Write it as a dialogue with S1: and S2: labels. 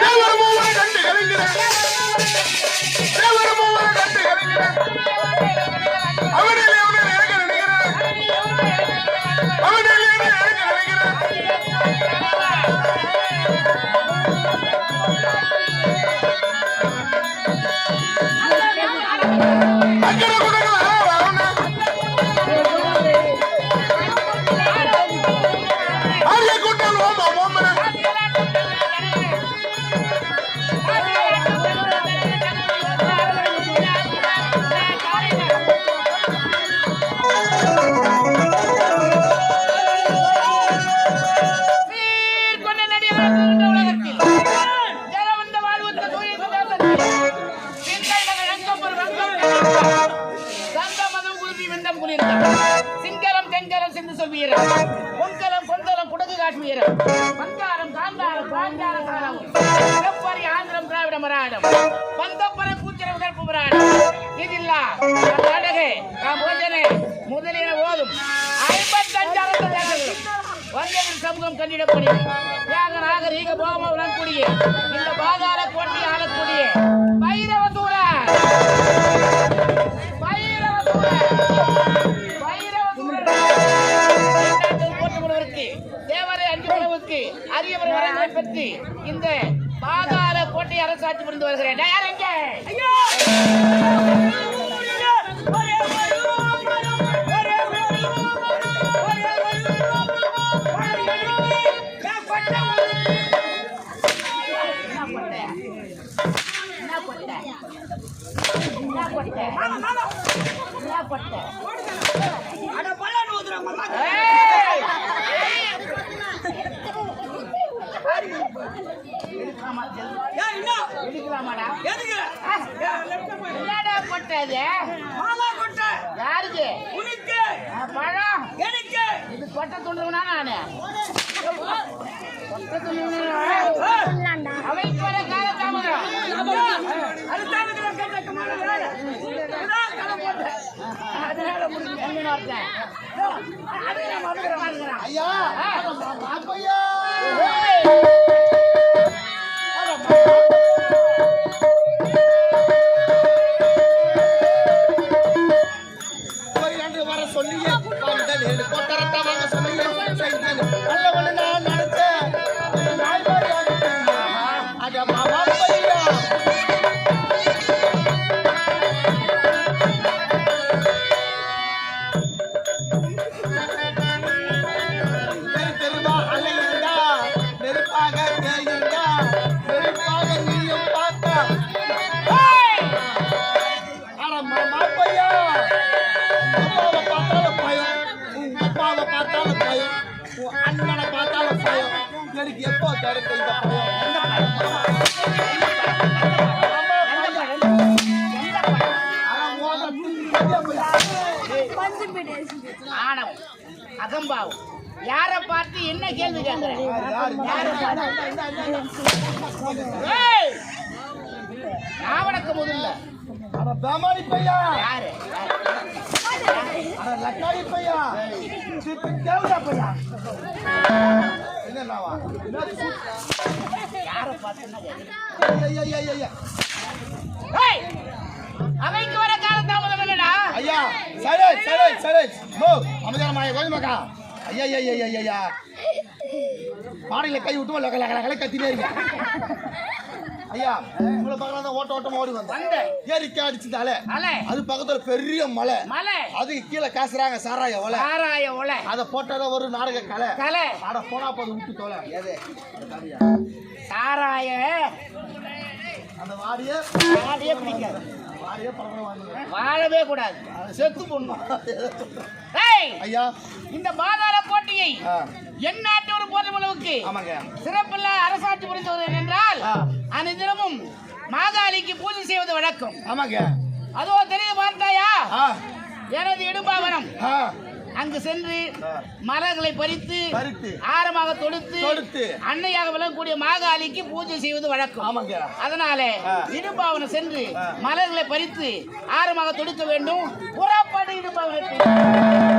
S1: தேவர் மூவரை
S2: ரங்கம் சந்த மதம் குருதி வெந்தம் குளிர்ந்த சிங்கரம் தெங்கரம் சிந்து சொல்வீரன் பொன்கலம் பொன்கலம் குடகு காஷ்மீரம் பந்தாரம் காந்தாரம் பாஞ்சார காலம் சிறப்பரி ஆந்திரம் திராவிட மராடம். பந்தப்பர பூச்சர உதர்ப்பு மராடம். இதில்லா கர்நாடகே காம்போஜனே முதலியன ஓதும். ஐம்பத்தஞ்சாயிரம் தேசங்களும் வந்தவன் சமூகம் கண்டிடக்கூடிய தியாக நாகரீக போகம உடன்கூடிய. இந்த பாதாள கோட்டை ஆளக்கூடிய. உணவுக்கு அரியவர் வரங்களை பெற்று இந்த பாதாள கோட்டை அரசாட்சி புரிந்து வருகிறேன். யார் எங்கே ஏய்! எடுக்கலாமாடா? என்னடா கொட்டை அது? யாருக்கு? ஆ, பழம். இது கொட்டை துண்டுவனா நானு. கொட்டை துண்டுவனா அவைக்கு வர அதனால முடிஞ்சு எங்கன்னு ஒருத்தன். அது நான் வந்துக்கிறேன், வந்துக்கிறேன்.
S1: ஐயா
S2: ஆ.
S1: பையா அப்பாவை பார்த்தாலும் பயம் உன் அப்பாவை பார்த்தாலும் பயம் உன் அண்ணனை பார்த்தாலும் பயம் எனக்கு எப்போ கிடைக்கும் இந்த பயம்
S2: ஆணவம் அகம்பாவம் யாரை பார்த்து என்ன கேள்வி கேட்கிறேன் யாரை நான் முதல்ல
S1: அட பேமானி பையா. அட லக்காரி பையா. தேவதா பையா. என்னவா
S2: யாரை பார்த்து என்ன கேட்கிறேன்?
S1: ஐயா ஐயா ஐயா ஐயா
S2: ஏய்! அவைக்கு வர காலதாமதம் என்னடா
S1: ஐயா சரி சரி சரி மோ அமைதியான மாய கோயமக்கா ஐயா ஐயா ஐயா ஐயா ஐயா பாடையில கை விட்டு லக லக லக கத்தினே இருங்க. ஐயா உங்களை பக்கத்துல தான் ஓட்ட ஓட்டமா ஓடி வந்தேன். ஏரிக்கா அடிச்சுட்டாலே
S2: அலை
S1: அது பக்கத்துல பெரிய மலை.
S2: மலை.
S1: அதுக்கு கீழே காசுறாங்க சாராய ஒலை
S2: ஆராய ஒலை
S1: அதை போட்டாதான் ஒரு நாடக கலை.
S2: கலை.
S1: அட போனா போது விட்டு தோலை. எது?
S2: சாராய.
S1: அந்த வாடிய
S2: வாடியே பிடிக்காது. வாழவே கூடாது. செத்து ஏய்!
S1: ஐயா.
S2: இந்த பாதாள கோட்டையை
S1: ஆ,
S2: என் நாட்டோடு போதும் அளவுக்கு சிறப்புள்ள அரசாட்சி புரிந்து வருகிறேன் என்றால்
S1: ஆ.
S2: அனைதினமும் மாகாளிக்கு பூஜை செய்வது வழக்கம்
S1: ஆமாங்க
S2: அதோ தெரியுது பார்த்தாயா எனது இடும்பாவனம்
S1: ஆ
S2: அங்கு சென்று. மலர்களை பறித்து. ஆரமாக தொடுத்து
S1: தொடுத்து.
S2: அன்னையாக விளங்கக்கூடிய மாகாளிக்கு பூஜை செய்வது வழக்கம் அதனாலே
S1: ஆ.
S2: இடும்பாவனை சென்று. மலர்களை பறித்து ஆரமாக தொடுக்க வேண்டும் புறப்படு இடும்பாவனத்தில்